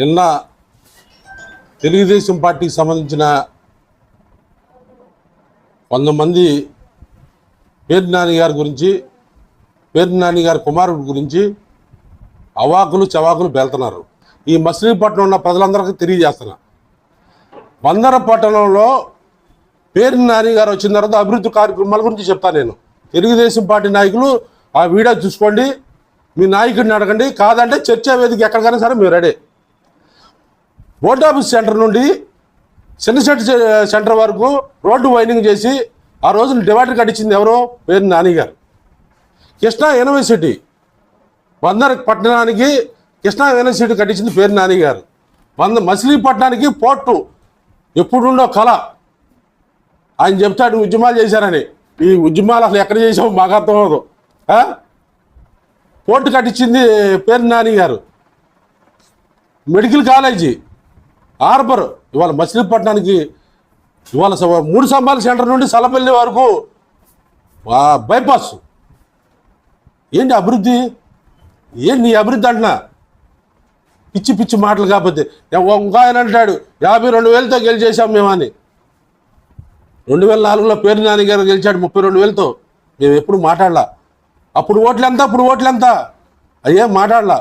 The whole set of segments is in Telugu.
నిన్న తెలుగుదేశం పార్టీకి సంబంధించిన వంద మంది పేరు నాని గారి గురించి పేరు నాని గారి కుమారుడి గురించి అవాకులు చవాకులు బెళ్తున్నారు ఈ మచిలీపట్నం ఉన్న ప్రజలందరికీ తెలియజేస్తున్నా. బందర పట్టణంలో పేరు నాని గారు వచ్చిన తర్వాత అభివృద్ధి కార్యక్రమాల గురించి చెప్తాను నేను. తెలుగుదేశం పార్టీ నాయకులు ఆ వీడియో చూసుకోండి. మీ నాయకుడిని అడగండి. కాదంటే చర్చా వేదిక ఎక్కడికైనా సరే మీరు రెడీ. బోర్డ్ ఆఫీస్ సెంటర్ నుండి చిన్నశెట్టి సెంటర్ వరకు రోడ్డు వైండింగ్ చేసి ఆ రోజున డివైడర్ కట్టించింది ఎవరో పేరు నానిగారు. కృష్ణా యూనివర్సిటీ. బందర్ పట్టణానికి కృష్ణా యూనివర్సిటీ కట్టించింది పేరు నాని గారు వంద మచిలీపట్నానికి పోర్టు. ఎప్పుడుండో కళ. ఆయన చెప్తాడు ఉద్యమాలు చేశారని. ఈ ఉద్యమాలు అసలు ఎక్కడ చేసామో మాకు అర్థం అవ్వదు. పోర్టు కట్టించింది పేరు నాని గారు. మెడికల్ కాలేజీ హార్బర్ ఇవాళ మచిలీపట్నానికి ఇవాళ మూడు సంబాల సెంటర్ నుండి సలపల్లి వరకు బైపాస్. ఏంటి అభివృద్ధి? ఏంటి నీ అభివృద్ధి అంటున్నా? పిచ్చి పిచ్చి మాటలు కాకపోతే. ఇంకో ఆయన అంటాడు యాభై రెండు వేలతో గెలిచేసాం మేమని రెండు వేల నాలుగులో పేరు నాని గారు గెలిచాడు ముప్పై రెండు వేలతో. మేము ఎప్పుడు మాట్లాడలా? అప్పుడు ఓట్లు ఎంత అప్పుడు ఓట్లు ఎంత? అయ్యే మాట్లాడలా.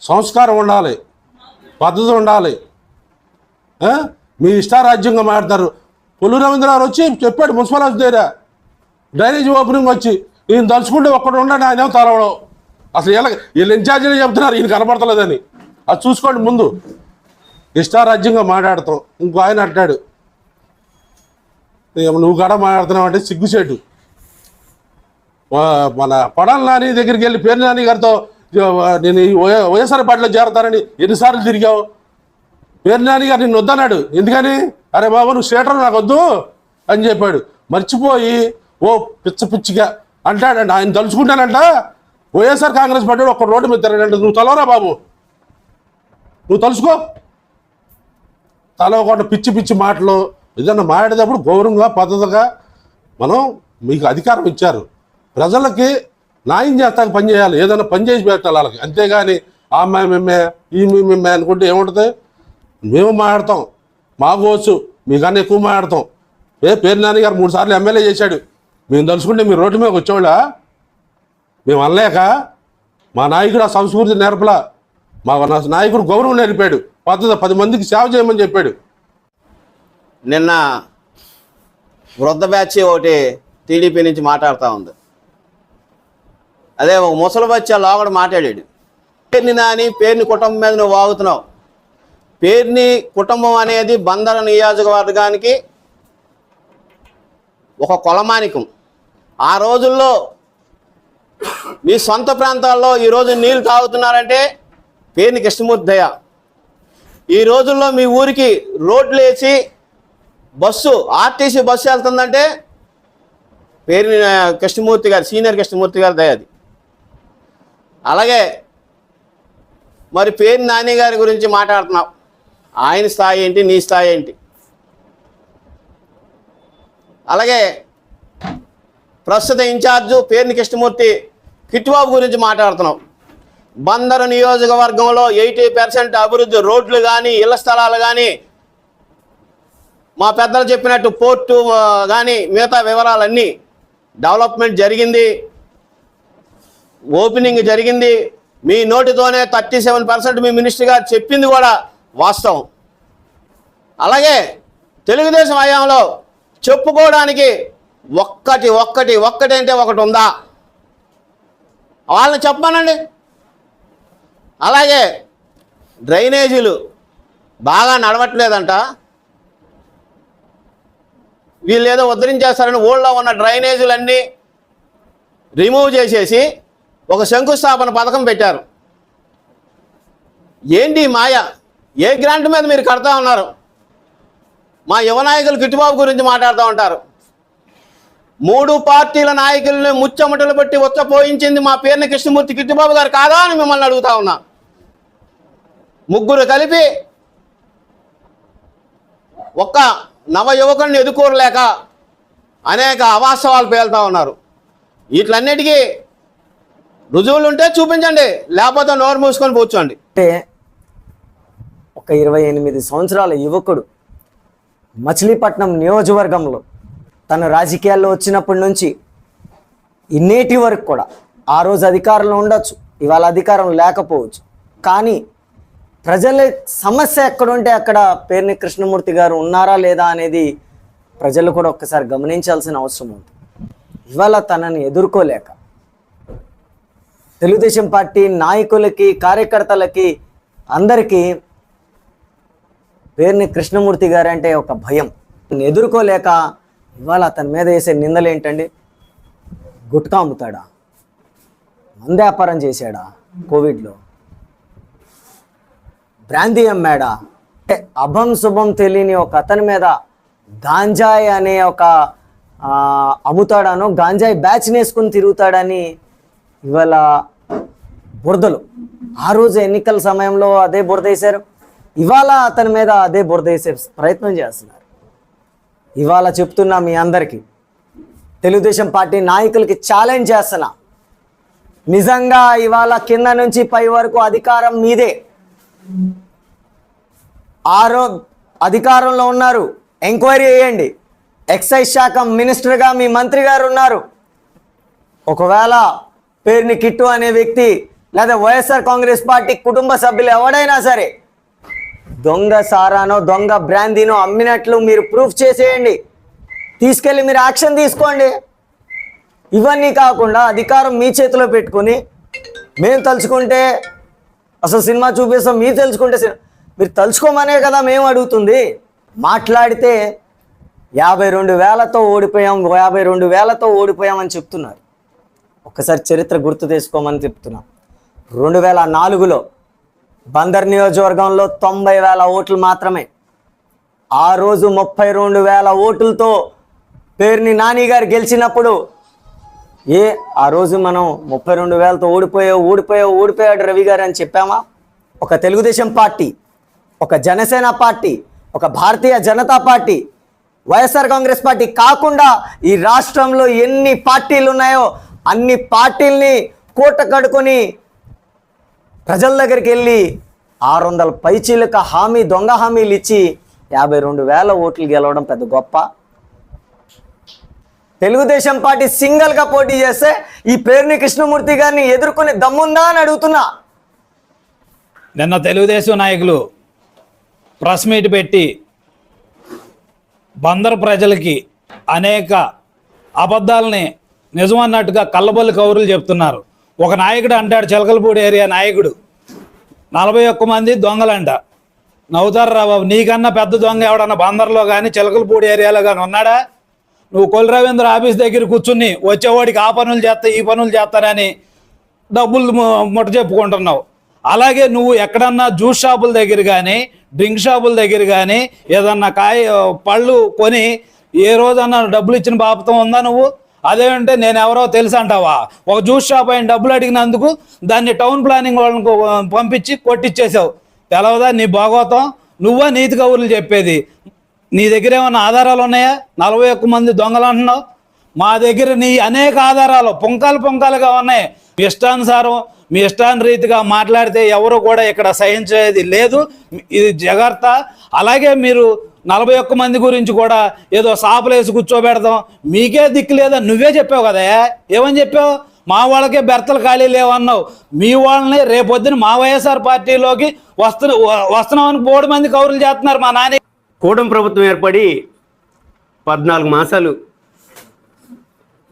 సంస్కారం ఉండాలి. పద్ధతి ఉండాలి. మీ ఇష్టారాజ్యంగా మాట్లాడతారు. పొల్లు రవీంద్రరావు వచ్చి చెప్పాడు మున్సిపల్ హౌస్ దగ్గర. డ్రైనేజ్ ఓపెనింగ్ వచ్చి ఈయన తలుచుకుంటే ఒక్కడు ఉండండి ఆయన తలవడం? అసలు వీళ్ళ వీళ్ళు ఇన్ఛార్జీలు చెప్తున్నారు ఈయన కనపడతలేదని. అది చూసుకోండి ముందు. ఇష్టారాజ్యంగా మాట్లాడతాం. ఇంకో ఆయన అంటాడు ఏమో నువ్వు కూడా మాట్లాడుతున్నావు అంటే సిగ్గుసేటు మన పడాల నాని దగ్గరికి వెళ్ళి పేరు నాని గారితో నేను ఈ వైఎస్ఆర్ పార్టీలో చేరతానని ఎన్నిసార్లు తిరిగావు? పేరు నాని గారు నిన్ను వద్దన్నాడు. ఎందుకని? అరే బాబు నువ్వు స్టేటర్ నాకు వద్దు అని చెప్పాడు. మర్చిపోయి ఓ పిచ్చ పిచ్చిగా అంటాడంట. ఆయన తలుచుకుంటానంట. వైఎస్ఆర్ కాంగ్రెస్ పార్టీ ఒక రోడ్డు మీద తిరగడంట. నువ్వు తలవరా బాబు? నువ్వు తలుసుకో తలవకుండా పిచ్చి పిచ్చి మాటలు. ఏదన్నా మాట్లాడేటప్పుడు గౌరవంగా పద్ధతిగా మనం మీకు అధికారం ఇచ్చారు. ప్రజలకి న్యాయం చేస్తాక పని చేయాలి. ఏదైనా పని చేసి పెట్టాలి వాళ్ళకి. అంతేగాని ఆ అమ్మాయి ఈ మేమే అనుకుంటే ఏముంటుంది? మేము మాట్లాడతాం. మాకోవచ్చు మీకన్నా ఎక్కువ మాట్లాడతాం. ఏ పేరు నాని గారు మూడు సార్లు ఎమ్మెల్యే చేశాడు. మేము తలుచుకుంటే మీరు రోడ్డు మీద వచ్చేవాళ్ళ? మేము అనలేక మా నాయకుడు ఆ సంస్కృతి నేర్పలా. మా నాయకుడు గౌరవం నేర్పాడు. పద్ధతి పది మందికి సేవ చేయమని చెప్పాడు. నిన్న వృద్ధ బ్యాచ్ ఒకటి టీడీపీ నుంచి మాట్లాడుతూ ఉంది. అదే ఒక ముసలి బచ్చా లోగడ మాట్లాడాడు. పేరుని నాని పేరుని కుటుంబం మీద నువ్వు వాగుతున్నావు. పేరుని కుటుంబం అనేది బందర నియోజకవర్గానికి ఒక కొలమానికం. ఆ రోజుల్లో మీ సొంత ప్రాంతాల్లో ఈరోజు నీళ్ళు తాగుతున్నారంటే పేరుని కృష్ణమూర్తి దయ ఈ రోజుల్లో మీ ఊరికి రోడ్లు వేసి బస్సు ఆర్టీసీ బస్సు వెళ్తుందంటే పేరుని కృష్ణమూర్తి గారు సీనియర్ కృష్ణమూర్తి గారి దయ అది. అలాగే మరి పేరు నాని గారి గురించి మాట్లాడుతున్నావు ఆయన స్థాయి ఏంటి నీ స్థాయి ఏంటి? అలాగే ప్రస్తుత ఇన్ఛార్జు పేరుని కృష్ణమూర్తి కిట్టుబాబు గురించి మాట్లాడుతున్నాం. బందరు నియోజకవర్గంలో ఎయిటీ పర్సెంట్ అభివృద్ధి రోడ్లు కానీ ఇళ్ళ స్థలాలు కానీ మా పెద్దలు చెప్పినట్టు పోర్టు కానీ మిగతా వివరాలన్నీ డెవలప్మెంట్ జరిగింది. ఓపెనింగ్ జరిగింది. మీ నోటితోనే థర్టీ సెవెన్ పర్సెంట్ మీ మినిస్టర్ గారు చెప్పింది కూడా వాస్తవం. అలాగే తెలుగుదేశం హయాంలో చెప్పుకోవడానికి ఒక్కటి ఒక్కటి ఒక్కటి అంటే ఒకటి ఉందా? వాళ్ళని చెప్పానండి. అలాగే డ్రైనేజీలు బాగా నడవట్లేదంట. వీళ్ళు ఏదో ఉద్ధరించేస్తారని ఊళ్ళో ఉన్న డ్రైనేజీలన్నీ రిమూవ్ చేసేసి ఒక శంకుస్థాపన పథకం పెట్టారు. ఏంటి మాయ? ఏ గ్రాంట్ మీద మీరు కడతా ఉన్నారు? మా యువ నాయకులు కిట్టుబాబు గురించి మాట్లాడుతూ ఉంటారు. మూడు పార్టీల నాయకుల్ని ముచ్చమటలు పెట్టి ఉచ్చపోయించింది మా పేరుని కృష్ణమూర్తి కిట్టుబాబు గారు కాదా అని మిమ్మల్ని అడుగుతా ఉన్నా. ముగ్గురు కలిపి ఒక్క నవ యువకుడిని ఎదుర్కోలేక అనేక అవాస్తవాలు పేలుతా ఉన్నారు. వీటిలన్నిటికీ రుజువులు ఉంటే చూపించండి. లేకపోతే నోరు మూసుకొని కూర్చోండి. అంటే ఒక ఇరవై ఎనిమిది సంవత్సరాల యువకుడు మచిలీపట్నం నియోజకవర్గంలో తను రాజకీయాల్లో వచ్చినప్పటి నుంచి ఇన్నేటి వరకు కూడా ఆ రోజు అధికారంలో ఉండొచ్చు ఇవాళ అధికారం లేకపోవచ్చు. కానీ ప్రజల సమస్య ఎక్కడుంటే అక్కడ పేర్ని కృష్ణమూర్తి గారు ఉన్నారా లేదా అనేది ప్రజలు కూడా ఒక్కసారి గమనించాల్సిన అవసరం ఉంది. ఇవాళ తనని ఎదుర్కోలేక తెలుగుదేశం పార్టీ నాయకులకి కార్యకర్తలకి అందరికీ పేరుని కృష్ణమూర్తి గారు అంటే ఒక భయం. ఎదుర్కోలేక ఇవాళ అతని మీద వేసే నిందలు ఏంటండి? గుట్కా అమ్ముతాడా? మందు వ్యాపారం చేశాడా కోవిడ్లో? బ్రాందీ అమ్మాడా? అంటే అభం శుభం తెలియని ఒక అతని మీద గాంజాయ్ అనే ఒక అమ్ముతాడానో గాంజాయ్ బ్యాచ్ వేసుకుని తిరుగుతాడని ఇవాళ బురదలు. ఆ రోజు ఎన్నికల సమయంలో అదే బురద వేశారు. ఇవాళ అతని మీద అదే బురద వేసే ప్రయత్నం చేస్తున్నారు. ఇవాళ చెప్తున్నా మీ అందరికీ తెలుగుదేశం పార్టీ నాయకులకి ఛాలెంజ్ చేస్తున్నా. నిజంగా ఇవాళ కింద నుంచి పై వరకు అధికారం మీదే. ఆరో అధికారంలో ఉన్నారు. ఎంక్వైరీ చేయండి. ఎక్సైజ్ శాఖ మినిస్టర్గా మీ మంత్రి గారు ఉన్నారు. ఒకవేళ పేరుని కిట్టు అనే వ్యక్తి లేదా వైఎస్ఆర్ కాంగ్రెస్ పార్టీ కుటుంబ సభ్యులు ఎవడైనా సరే దొంగ సారానో దొంగ బ్రాందీనో అమ్మినట్లు మీరు ప్రూఫ్ చేసేయండి. తీసుకెళ్ళి మీరు యాక్షన్ తీసుకోండి. ఇవన్నీ కాకుండా అధికారం మీ చేతిలో పెట్టుకొని మేము తలుచుకుంటే అసలు సినిమా చూపిస్తాం మీరు తెలుసుకుంటే మీరు తలుచుకోమనే కదా మేము అడుగుతుంది. మాట్లాడితే యాభై రెండు వేలతో ఓడిపోయాం యాభై రెండు వేలతో ఓడిపోయామని చెప్తున్నారు. ఒక్కసారి చరిత్ర గుర్తు తెచ్చుకోమని చెప్తున్నా. రెండు వేల నాలుగులో బందర్ నియోజకవర్గంలో తొంభై వేల ఓట్లు మాత్రమే. ఆ రోజు ముప్పై రెండు వేల ఓట్లతో పేరుని నాని గారు గెలిచినప్పుడు ఏ ఆ రోజు మనం ముప్పై రెండు వేలతో ఓడిపోయావు ఓడిపోయావు ఓడిపోయాడు రవి గారు అని చెప్పామా? ఒక తెలుగుదేశం పార్టీ ఒక జనసేన పార్టీ ఒక Bharatiya Janata party YSR Congress party కాకుండా ఈ రాష్ట్రంలో ఎన్ని పార్టీలు ఉన్నాయో అన్ని పార్టీల్ని కూట కడుకొని ప్రజల దగ్గరికి వెళ్ళి ఆరు వందల పైచీలక హామీ దొంగ హామీలు ఇచ్చి యాభై రెండు వేల ఓట్లు గెలవడం పెద్ద గొప్ప. తెలుగుదేశం పార్టీ సింగల్గా పోటీ చేస్తే ఈ పేరుని కృష్ణమూర్తి గారిని ఎదుర్కొనే దమ్ముందా అని అడుగుతున్నా. నిన్న తెలుగుదేశం నాయకులు ప్రెస్ మీట్ పెట్టి బందరు ప్రజలకి అనేక అబద్ధాలని నిజం అన్నట్టుగా కళ్ళబొల్లి కౌరులు చెప్తున్నారు. ఒక నాయకుడు అంటాడు చిలకలపూడి ఏరియా నాయకుడు. నలభై ఒక్క మంది దొంగలంట. నవ్వుతారు రా బాబు నీకన్నా పెద్ద దొంగ ఎవడన్నా బందర్లో కానీ చిలకలపూడి ఏరియాలో కానీ ఉన్నాడా? నువ్వు కొలి రవీంద్ర ఆఫీస్ దగ్గర కూర్చుని వచ్చేవాడికి ఆ పనులు చేస్తా ఈ పనులు చేస్తానని డబ్బులు ముట్ట చెప్పుకుంటున్నావు. అలాగే నువ్వు ఎక్కడన్నా జ్యూస్ షాపుల దగ్గర కానీ డ్రింక్ షాపుల దగ్గర కానీ ఏదన్నా కాయ పళ్ళు కొని ఏ రోజన్నా డబ్బులు ఇచ్చిన బాపతం ఉందా నువ్వు? అదేమంటే నేను ఎవరో తెలుసు అంటావా ఒక జ్యూస్ షాప్ అయిన డబ్బులు అడిగినందుకు దాన్ని టౌన్ ప్లానింగ్ వాళ్ళని పంపించి కొట్టిచ్చేసావు. తెలవదా నీ భాగవతం నువ్వా నీతి కబుర్లు చెప్పేది. నీ దగ్గర ఏమైనా ఆధారాలు ఉన్నాయా? నలభై ఒక్క మంది దొంగలు అంటున్నావు? మా దగ్గర నీ అనేక ఆధారాలు పుంకాలు పుంకాలుగా ఉన్నాయి. మీ ఇష్టానుసారం మీ ఇష్టాను రీతిగా మాట్లాడితే ఎవరు కూడా ఇక్కడ సహించేది లేదు. ఇది జాగ్రత్త అలాగే మీరు నలభై ఒక్క మంది గురించి కూడా ఏదో సాపలేసి కూర్చోబెడదాం. మీకే దిక్కు లేదా? నువ్వే చెప్పావు కదా. ఏమని చెప్పావు? మా వాళ్ళకే బెర్తలు ఖాళీ లేవన్నావు. మీ వాళ్ళని రేపొద్దున మా వైఎస్ఆర్ పార్టీలోకి వస్తు వస్తున్నామని బోడు మంది కౌరులు చేస్తున్నారు మా నాని. కూటమి ప్రభుత్వం ఏర్పడి పద్నాలుగు మాసాలు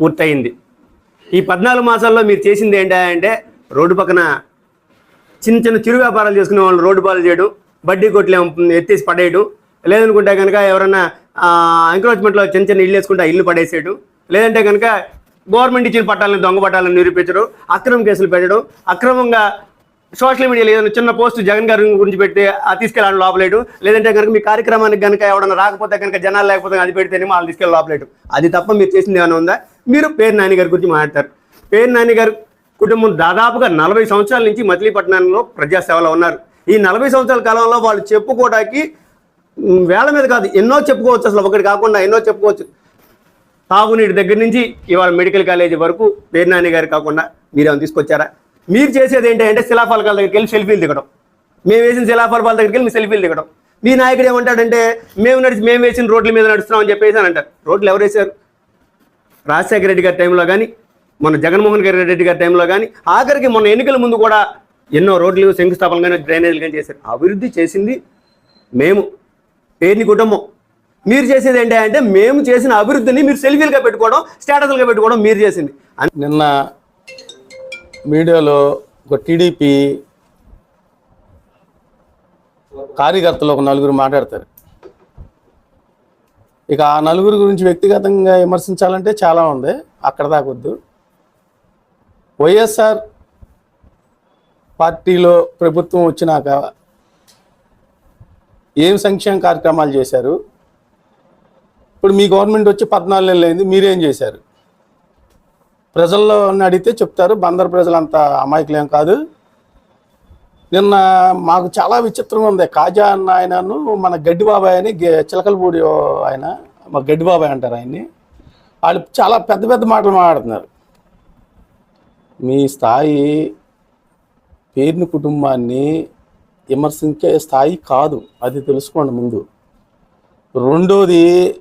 పూర్తయింది. ఈ పద్నాలుగు మాసాల్లో మీరు చేసింది ఏంటంటే రోడ్డు పక్కన చిన్న చిన్న చిరు వ్యాపారాలు చేసుకునే వాళ్ళు రోడ్డు పాలు చేయడం బడ్డీ కొట్లు ఎత్తేసి పడేయడం లేదనుకుంటే కనుక ఎవరన్నా ఎంక్రోచ్మెంట్లో చిన్న చిన్న ఇల్లు వేసుకుంటే ఇల్లు పడేసేయడం లేదంటే కనుక గవర్నమెంట్ ఇచ్చిన పట్టాలను దొంగ పట్టాలను నిరూపించడం అక్రమ కేసులు పెట్టడం అక్రమంగా సోషల్ మీడియాలో ఏదైనా చిన్న పోస్ట్ జగన్ గారి గురించి పెడితే తీసుకెళ్ళాలని లోపలేయడం లేదంటే కనుక మీ కార్యక్రమానికి కనుక ఎవడన్నా రాకపోతే కనుక జనాలు లేకపోతే అది పెడితేనే వాళ్ళు తీసుకెళ్ళి లోపలేయడం. అది తప్ప మీరు చేసింది ఏమైనా ఉందా? మీరు పేరు నాని గారి గురించి మాట్లాడతారు. పేరు నాని గారు కుటుంబం దాదాపుగా నలభై సంవత్సరాల నుంచి మచిలీపట్నంలో ప్రజాసేవలో ఉన్నారు. ఈ నలభై సంవత్సరాల కాలంలో వాళ్ళు చెప్పుకోవడానికి వేళ వేల మీద కాదు ఎన్నో చెప్పుకోవచ్చు. అసలు ఒకటి కాకుండా ఎన్నో చెప్పుకోవచ్చు. తాగునీటి దగ్గర నుంచి ఇవాళ మెడికల్ కాలేజీ వరకు పేరు నాని గారు కాకుండా మీరేమైనా తీసుకొచ్చారా? మీరు చేసేది ఏంటంటే శిలాఫలకాల దగ్గరికి వెళ్ళి సెల్ఫీలు దిగడం. మేము వేసిన శిలాఫలకాల దగ్గరికి వెళ్ళి మీ సెల్ఫీలు దిగడం. మీ నాయకుడు ఏమంటాడంటే మేము నడిచి మేము వేసిన రోడ్ల మీద నడుస్తున్నాం అని చెప్పేసి అని అంటారు. రోడ్లు ఎవరు వేశారు? రాజశేఖర రెడ్డి గారి టైంలో కానీ మొన్న జగన్మోహన్ గారి రెడ్డి గారి టైంలో కానీ ఆఖరికి మొన్న ఎన్నికల ముందు కూడా ఎన్నో రోడ్లు శంకుస్థాపన కానీ డ్రైనేజీలు కానీ చేశారు. అభివృద్ధి చేసింది మేము పేరుని కుటుంబం. మీరు చేసేది ఏంటి అంటే మేము చేసిన అభివృద్ధిని మీరు సెల్ఫీలుగా పెట్టుకోవడం స్టేటస్లుగా పెట్టుకోవడం మీరు చేసింది. నిన్న మీడియాలో ఒక టీడీపీ కార్యకర్తలు ఒక నలుగురు మాట్లాడతారు. ఇక ఆ నలుగురు గురించి వ్యక్తిగతంగా విమర్శించాలంటే చాలా ఉంది. అక్కడ దాకొద్దు వైఎస్ఆర్ పార్టీలో ప్రభుత్వం వచ్చినాక ఏం సంక్షేమ కార్యక్రమాలు చేశారు? ఇప్పుడు మీ గవర్నమెంట్ వచ్చి పద్నాలుగు నెలలు అయింది మీరేం చేశారు? ప్రజల్లో అడిగితే చెప్తారు బందర్ ప్రజలు అంత అమాయకులేం కాదు. నిన్న మాకు చాలా విచిత్రంగా ఉంది. కాజా అన్న ఆయనను మన గడ్డి బాబాయ్ అని గే- చిలకలపూడి ఆయన మా గడ్డి బాబాయ్ అంటారు ఆయన్ని. వాళ్ళు చాలా పెద్ద పెద్ద మాటలు మాట్లాడుతున్నారు. మీ స్థాయి పేరుని కుటుంబాన్ని విమర్శించే స్థాయి కాదు. అది తెలుసుకోండి ముందు. రెండోది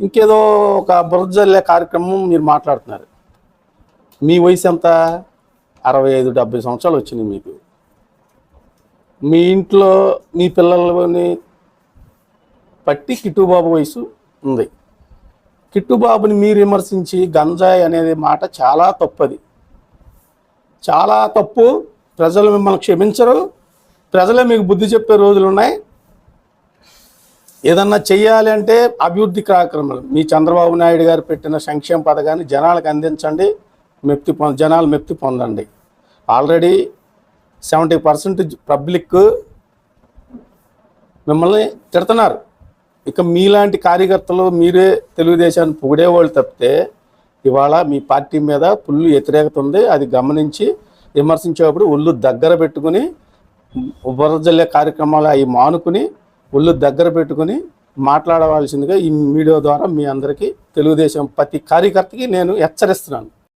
ఇంకేదో ఒక బురజల్లే కార్యక్రమం మీరు మాట్లాడుతున్నారు. మీ వయసు ఎంత? అరవై ఐదు డెబ్బై సంవత్సరాలు వచ్చినాయి మీకు. మీ ఇంట్లో మీ పిల్లలని పట్టి కిట్టుబాబు వయసు ఉంది. కిట్టుబాబుని మీరు విమర్శించి గంజాయి అనేది మాట చాలా తప్పది. చాలా తప్పు. ప్రజలు మిమ్మల్ని క్షమించరు. ప్రజలే మీకు బుద్ధి చెప్పే రోజులు ఉన్నాయి. ఏదన్నా చెయ్యాలి అంటే అభివృద్ధి కార్యక్రమాలు. మీ చంద్రబాబు నాయుడు గారు పెట్టిన సంక్షేమ పథకాన్ని జనాలకు అందించండి. మెప్తి పొంద జనాలు మెప్తి పొందండి. ఆల్రెడీ సెవెంటీ పర్సెంట్ పబ్లిక్ మిమ్మల్ని తిడుతున్నారు. ఇక మీలాంటి కార్యకర్తలు మీరే తెలుగుదేశాన్ని పొగిడేవాళ్ళు తప్పితే ఇవాళ మీ పార్టీ మీద ఫుల్ వ్యతిరేకత ఉంది అది గమనించి విమర్శించేటప్పుడు ఒళ్ళు దగ్గర పెట్టుకుని ఉపరజల్లే కార్యక్రమాలు అవి మానుకుని ఒళ్ళు దగ్గర పెట్టుకుని మాట్లాడవలసిందిగా ఈ మీడియా ద్వారా మీ అందరికీ తెలుగుదేశం ప్రతి కార్యకర్తకి నేను హెచ్చరిస్తున్నాను.